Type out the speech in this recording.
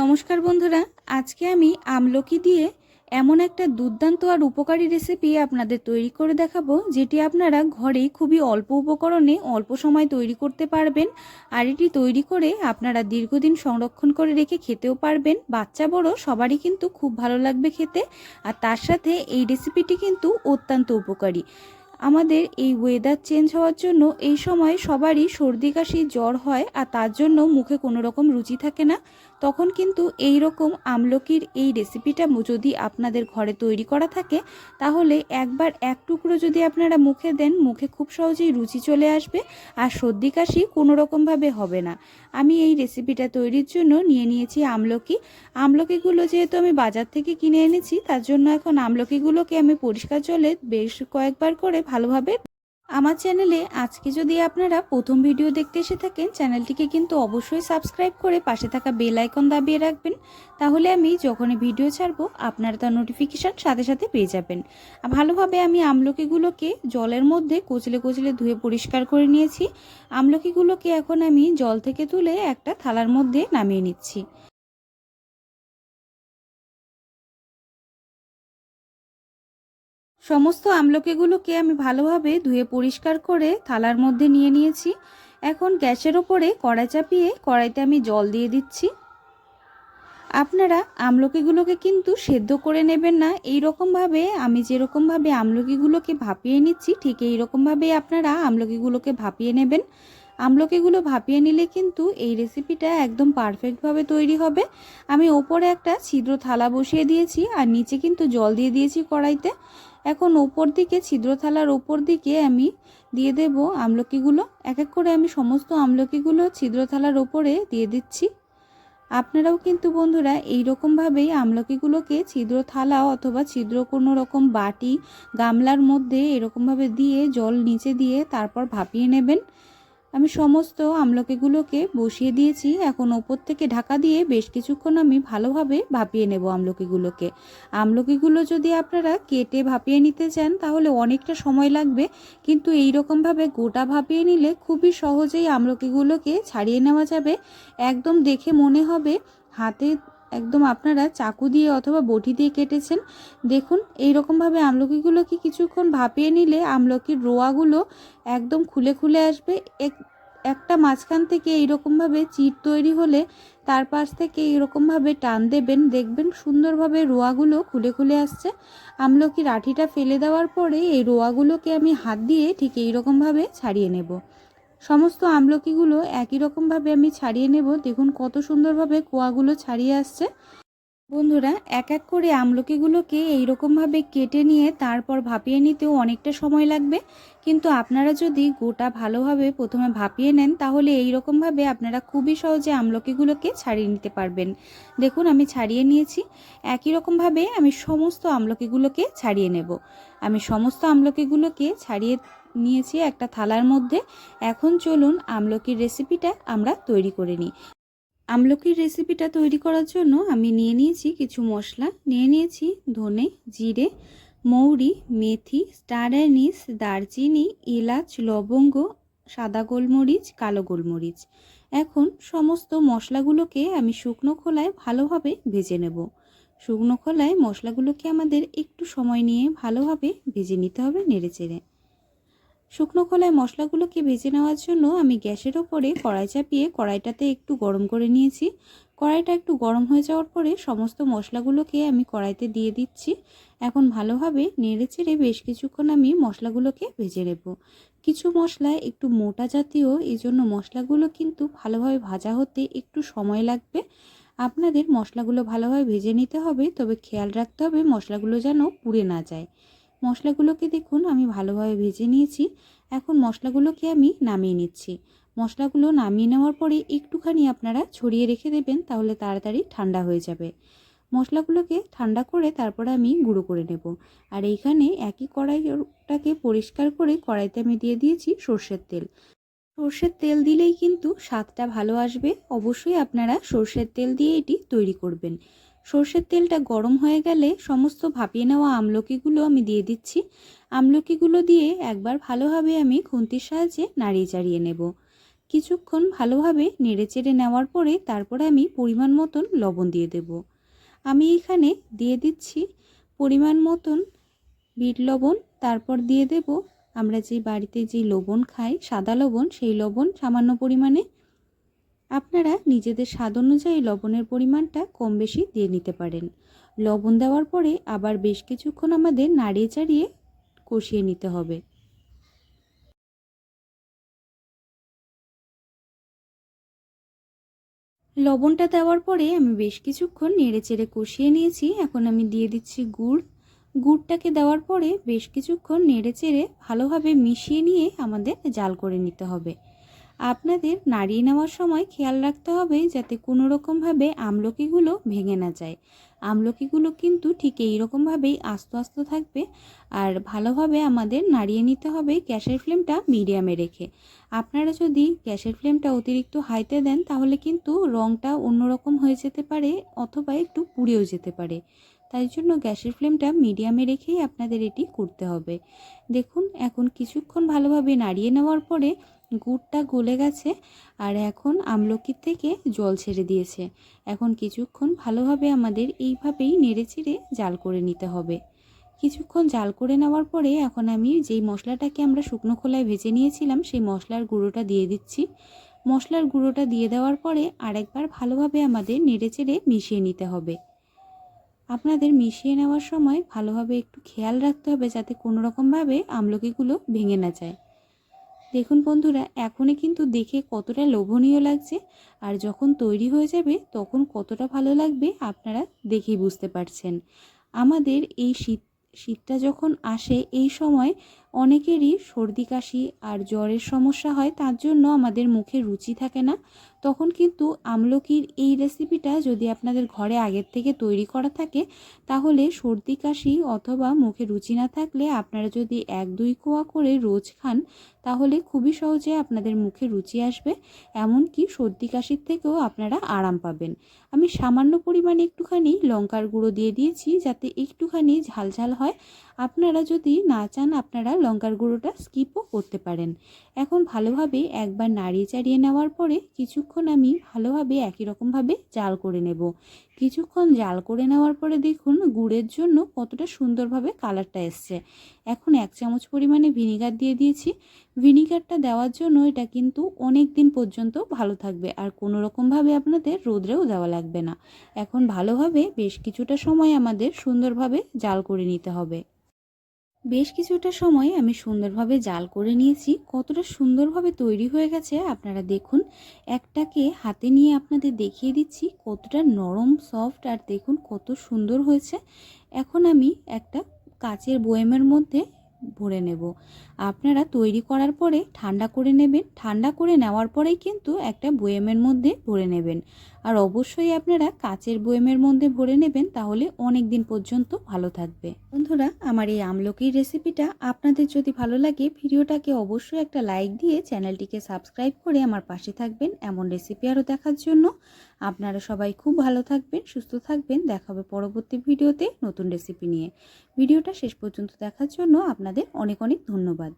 নমস্কার বন্ধুরা, আজকে আমি আমলকি দিয়ে এমন একটা দুর্দান্ত আর উপকারী রেসিপি আপনাদের তৈরি করে দেখাবো, যেটি আপনারা ঘরেই খুবই অল্প উপকরণে অল্প সময় তৈরি করতে পারবেন আর এটি তৈরি করে আপনারা দীর্ঘদিন সংরক্ষণ করে রেখে খেতেও পারবেন। বাচ্চা বড়, সবারই কিন্তু খুব ভালো লাগবে খেতে আর তার সাথে এই রেসিপিটি কিন্তু অত্যন্ত উপকারী। আমাদের এই ওয়েদার চেঞ্জ হওয়ার জন্য এই সময় সবারই সর্দি, কাশি, জ্বর হয় আর তার জন্য মুখে কোনো রকম রুচি থাকে না। তখন কিন্তু এই রকম আমলকির এই রেসিপিটা যদি আপনাদের ঘরে তৈরি করা থাকে, তাহলে একবার এক টুকরো যদি আপনারা মুখে দেন, মুখে খুব সহজেই রুচি চলে আসবে আর সর্দি কাশি কোনো রকমভাবে হবে না। আমি এই রেসিপিটা তৈরির জন্য নিয়ে নিয়েছি আমলকি। আমলকিগুলো যেহেতু আমি বাজার থেকে কিনে এনেছি, তার জন্য এখন আমলকিগুলোকে আমি পরিষ্কার জলে বেশ কয়েকবার করে ভালোভাবে আমার চ্যানেলে আজকে যদি আপনারা প্রথম ভিডিও দেখতে এসে থাকেন, চ্যানেলটিকে কিন্তু অবশ্যই সাবস্ক্রাইব করে পাশে থাকা বেল আইকন দাবিয়ে রাখবেন। তাহলে আমি যখনই ভিডিও ছাড়বো, আপনারা তার নোটিফিকেশান সাথে সাথে পেয়ে যাবেন। ভালোভাবে আমি আমলকিগুলোকে জলের মধ্যে কচলে কচলে ধুয়ে পরিষ্কার করে নিয়েছি। আমলকিগুলোকে এখন আমি জল থেকে তুলে একটা থালার মধ্যে নামিয়ে নিচ্ছি। সমস্ত আমলকিগুলোকে আমি ভালোভাবে ধুয়ে পরিষ্কার করে থালার মধ্যে নিয়ে নিয়েছি। এখন গ্যাসের ওপরে কড়াই চাপিয়ে কড়াইতে আমি জল দিয়ে দিচ্ছি। আপনারা আমলকিগুলোকে কিন্তু সেদ্ধ করে নেবেন না। এই রকমভাবে আমি যেরকমভাবে আমলকিগুলোকে ভাপিয়ে নিচ্ছি, ঠিক এই রকমভাবেই আপনারা আমলকিগুলোকে ভাপিয়ে নেবেন। আমলকিগুলো ভাপিয়ে নিলে কিন্তু এই রেসিপিটা একদম পারফেক্টভাবে তৈরি হবে। আমি ওপরে একটা ছিদ্র থালা বসিয়ে দিয়েছি আর নিচে কিন্তু জল দিয়ে দিয়েছি কড়াইতে। এখন ওপর দিকে ছিদ্র থালার ওপর দিকে আমি দিয়ে দেব আমলকিগুলো। এক এক করে আমি সমস্ত আমলকিগুলো ছিদ্র থালার ওপরে দিয়ে দিচ্ছি। আপনারাও কিন্তু বন্ধুরা এই রকমভাবেই আমলকিগুলোকে ছিদ্র থালা অথবা ছিদ্র কোনো রকম বাটি, গামলার মধ্যে এরকমভাবে দিয়ে জল নিচে দিয়ে তারপর ভাপিয়ে নেবেন। আমি সমস্ত আমলকিগুলোকে বসিয়ে দিয়েছি। এখন ওপর থেকে ঢাকা দিয়ে বেশ কিছুক্ষণ আমি ভালোভাবে ভাপিয়ে নেব আমলকিগুলোকে। আমলকিগুলো যদি আপনারা কেটে ভাপিয়ে নিতে চান, তাহলে অনেকটা সময় লাগবে। কিন্তু এই রকমভাবে গোটা ভাপিয়ে নিলে খুবই সহজেই আমলকিগুলোকে ছাড়িয়ে নেওয়া যাবে। একদম দেখে মনে হবে হাতে একদম আপনারা চাকু দিয়ে অথবা বটি দিয়ে কেটেছেন। দেখুন এই রকমভাবে আমলকিগুলোকে কিছুক্ষণ ভাপিয়ে নিলে আমলকির রোয়াগুলো একদম খুলে খুলে আসবে। এক, একটা মাঝখান থেকে এইরকমভাবে চিট তৈরি হলে তার পাশ থেকে এইরকমভাবে টান দেবেন। দেখবেন সুন্দরভাবে রোয়াগুলো খুলে খুলে আসছে। আমলকির আঠিটা ফেলে দেওয়ার পরে এই রোয়াগুলোকে আমি হাত দিয়ে ঠিক এইরকমভাবে ছাড়িয়ে নেব। সমস্ত আমলকিগুলো একই রকমভাবে আমি ছাড়িয়ে নেব। দেখুন কত সুন্দরভাবে কোয়াগুলো ছাড়িয়ে আসছে। বন্ধুরা, এক এক করে আমলকিগুলোকে এইরকমভাবে কেটে নিয়ে তারপর ভাপিয়ে নিতেও অনেকটা সময় লাগবে। কিন্তু আপনারা যদি গোটা ভালোভাবে প্রথমে ভাপিয়ে নেন, তাহলে এই রকমভাবে আপনারা খুবই সহজে আমলকিগুলোকে ছাড়িয়ে নিতে পারবেন। দেখুন, আমি ছাড়িয়ে নিয়েছি। একই রকমভাবে আমি সমস্ত আমলকিগুলোকে ছাড়িয়ে নেব। আমি সমস্ত আমলকিগুলোকে ছাড়িয়ে নিয়েছি একটা থালার মধ্যে। এখন চলুন আমলকির রেসিপিটা আমরা তৈরি করে নিই। আমলকির রেসিপিটা তৈরি করার জন্য আমি নিয়ে নিয়েছি কিছু মশলা। নিয়ে নিয়েছি ধনে, জিরে, মৌরি, মেথি, স্টার অ্যানিস, দারচিনি, এলাচ, লবঙ্গ, সাদা গোলমরিচ, কালো গোলমরিচ। এখন সমস্ত মশলাগুলোকে আমি শুকনো খোলায় ভালোভাবে ভেজে নেব। শুকনো খোলায় মশলাগুলোকে আমাদের একটু সময় নিয়ে ভালোভাবে ভেজে নিতে হবে নেড়ে চেড়ে শুকনো খোলায় মশলাগুলোকে ভেজে নেওয়ার জন্য আমি গ্যাসের ওপরে কড়াই চাপিয়ে কড়াইটাতে একটু গরম করে নিয়েছি। কড়াইটা একটু গরম হয়ে যাওয়ার পরে সমস্ত মশলাগুলোকে আমি কড়াইতে দিয়ে দিচ্ছি। এখন ভালোভাবে নেড়ে চেড়ে বেশ কিছুক্ষণ আমি মশলাগুলোকে ভেজে নেব। কিছু মশলা একটু মোটা জাতীয় এই জন্য মশলাগুলো কিন্তু ভালোভাবে ভাজা হতে একটু সময় লাগবে। আপনাদের মশলাগুলো ভালোভাবে ভেজে নিতে হবে, তবে খেয়াল রাখতে হবে মশলাগুলো যেন পুড়ে না যায়। মশলাগুলোকে দেখুন, আমি ভালোভাবে ভেজে নিয়েছি। এখন মশলাগুলোকে আমি নামিয়ে নিচ্ছি। মশলাগুলো নামিয়ে নেওয়ার পরে একটুখানি আপনারা ছড়িয়ে রেখে দেবেন, তাহলে তাড়াতাড়ি ঠান্ডা হয়ে যাবে। মশলাগুলোকে ঠান্ডা করে তারপরে আমি গুঁড়ো করে নেব। আর এইখানে একই কড়াইটাকে পরিষ্কার করে কড়াইতে আমি দিয়ে দিয়েছি সর্ষের তেল। সর্ষের তেল দিলেই কিন্তু স্বাদটা ভালো আসবে। অবশ্যই আপনারা সর্ষের তেল দিয়ে এটি তৈরি করবেন। সর্ষের তেলটা গরম হয়ে গেলে সমস্ত ভাপিয়ে নেওয়া আমলকিগুলো আমি দিয়ে দিচ্ছি। আমলকিগুলো দিয়ে একবার ভালোভাবে আমি খুন্তির সাহায্যে নাড়িয়ে চাড়িয়ে নেব। কিছুক্ষণ ভালোভাবে নেড়েচেড়ে নেওয়ার পরে তারপরে আমি পরিমাণ মতন লবণ দিয়ে দেব। আমি এখানে দিয়ে দিচ্ছি পরিমাণ মতন বিট লবণ। তারপর দিয়ে দেব, আমরা যে বাড়িতে যে লবণ খাই, সাদা লবণ, সেই লবণ সামান্য পরিমাণে আপনারা নিজেদের স্বাদ অনুযায়ী লবণের পরিমাণটা কম বেশি দিয়ে নিতে পারেন। লবণ দেওয়ার পরে আবার বেশ কিছুক্ষণ আমাদের নাড়িয়ে চাড়িয়ে কষিয়ে নিতে হবে। লবণটা দেওয়ার পরে আমি বেশ কিছুক্ষণ নেড়ে চেড়ে কষিয়ে নিয়েছি। এখন আমি দিয়ে দিচ্ছি গুড়। গুড়টাকে দেওয়ার পরে বেশ কিছুক্ষণ নেড়ে চেড়ে ভালোভাবে মিশিয়ে নিয়ে আমাদের জাল করে নিতে হবে। আপনাদের নাড়িয়ে নেওয়ার সময় খেয়াল রাখতে হবে যাতে কোনো রকমভাবে আমলকিগুলো ভেঙে না যায়। আমলকিগুলো কিন্তু ঠিক এই রকমভাবেই আস্তে আস্তে থাকবে আর ভালোভাবে আমাদের নাড়িয়ে নিতে হবে গ্যাসের ফ্লেমটা মিডিয়ামে রেখে। আপনারা যদি গ্যাসের ফ্লেমটা অতিরিক্ত হাইতে দেন তাহলে কিন্তু রঙটা অন্যরকম হয়ে যেতে পারে অথবা একটু পুড়েও যেতে পারে। তাই জন্য গ্যাসের ফ্লেমটা মিডিয়ামে রেখেই আপনাদের এটি করতে হবে। দেখুন, এখন কিছুক্ষণ ভালোভাবে নাড়িয়ে নেওয়ার পরে গুড়টা গলে গেছে আর এখন আমলকির থেকে জল ছেড়ে দিয়েছে। এখন কিছুক্ষণ ভালোভাবে আমাদের এইভাবেই নেড়ে চেড়ে জাল করে নিতে হবে। কিছুক্ষণ জাল করে নেওয়ার পরে এখন আমি যেই মশলাটাকে আমরা শুকনো খোলায় ভেজে নিয়েছিলাম, সেই মশলার গুঁড়োটা দিয়ে দিচ্ছি। মশলার গুঁড়োটা দিয়ে দেওয়ার পরে আরেকবার ভালোভাবে আমাদের নেড়ে চেড়ে মিশিয়ে নিতে হবে। আপনাদের মিশিয়ে নেওয়ার সময় ভালোভাবে একটু খেয়াল রাখতে হবে যাতে কোনো রকমভাবে আমলকিগুলো ভেঙে না যায়। দেখুন বন্ধুরা, এখনই কিন্তু দেখে কতটা লোভনীয় লাগছে আর যখন তৈরি হয়ে যাবে তখন কতটা ভালো লাগবে আপনারা দেখেই বুঝতে পারছেন। আমাদের এই শীত, শীতটা যখন আসে এই সময় অনেকেরই সর্দি কাশি আর জ্বরের সমস্যা হয়, তার জন্য আমাদের মুখে রুচি থাকে না। তখন কিন্তু আমলকির এই রেসিপিটা যদি আপনাদের ঘরে আগের থেকে তৈরি করা থাকে, তাহলে সর্দি, কাশি অথবা মুখে রুচি না থাকলে আপনারা যদি এক, দুই কোয়া করে রোজ খান, তাহলে খুবই সহজে আপনাদের মুখে রুচি আসবে। এমনকি সর্দি, কাশির থেকেও আপনারা আরাম পাবেন। আমি সামান্য পরিমাণে একটুখানি লঙ্কার গুঁড়ো দিয়ে দিয়েছি যাতে একটুখানি ঝালঝাল হয়। আপনারা যদি না চান, আপনারা লঙ্কার গুঁড়োটা স্কিপও করতে পারেন। এখন ভালোভাবে একবার নাড়িয়ে চাড়িয়ে নেওয়ার পরে কিছুক্ষণ আমি ভালোভাবে একই রকমভাবে জাল করে নেব। কিছুক্ষণ জাল করে নেওয়ার পরে দেখুন গুড়ের জন্য কতটা সুন্দরভাবে কালারটা এসছে। এখন এক চামচ পরিমাণে ভিনিগার দিয়ে দিয়েছি। ভিনিগারটা দেওয়ার জন্য এটা কিন্তু অনেক দিন পর্যন্ত ভালো থাকবে আর কোনো রকমভাবে আপনাদের রোদ্রেও দেওয়া লাগবে না। এখন ভালোভাবে বেশ কিছুটা সময় আমাদের সুন্দরভাবে জাল করে নিতে হবে। বেশ কিছুটা সময় আমি সুন্দরভাবে জাল করে নিয়েছি। কতটা সুন্দরভাবে তৈরি হয়ে গেছে আপনারা দেখুন। একটাকে হাতে নিয়ে আপনাদের দেখিয়ে দিচ্ছি। কতটা নরম, সফট আর দেখুন কত সুন্দর হয়েছে। এখন আমি একটা কাচের বয়েমের মধ্যে ভরে নেব। আপনারা তৈরি করার পরে ঠান্ডা করে নেবেন। ঠান্ডা করে নেওয়ার পরেই কিন্তু একটা বয়েমের মধ্যে ভরে নেবেন। আর অবশ্যই আপনারা কাচের বয়েমের মধ্যে ভরে নেবেন, তাহলে অনেক দিন পর্যন্ত ভালো থাকবে। বন্ধুরা, আমার এই আমলকির রেসিপিটা আপনাদের যদি ভালো লাগে, ভিডিওটাকে অবশ্যই একটা লাইক দিয়ে চ্যানেলটিকে সাবস্ক্রাইব করে আমার পাশে থাকবেন। এমন রেসিপি আরও দেখার জন্য আপনারা সবাই খুব ভালো থাকবেন, সুস্থ থাকবেন। দেখা হবে পরবর্তী ভিডিওতে নতুন রেসিপি নিয়ে। ভিডিওটা শেষ পর্যন্ত দেখার জন্য আপনাদের অনেক অনেক ধন্যবাদ।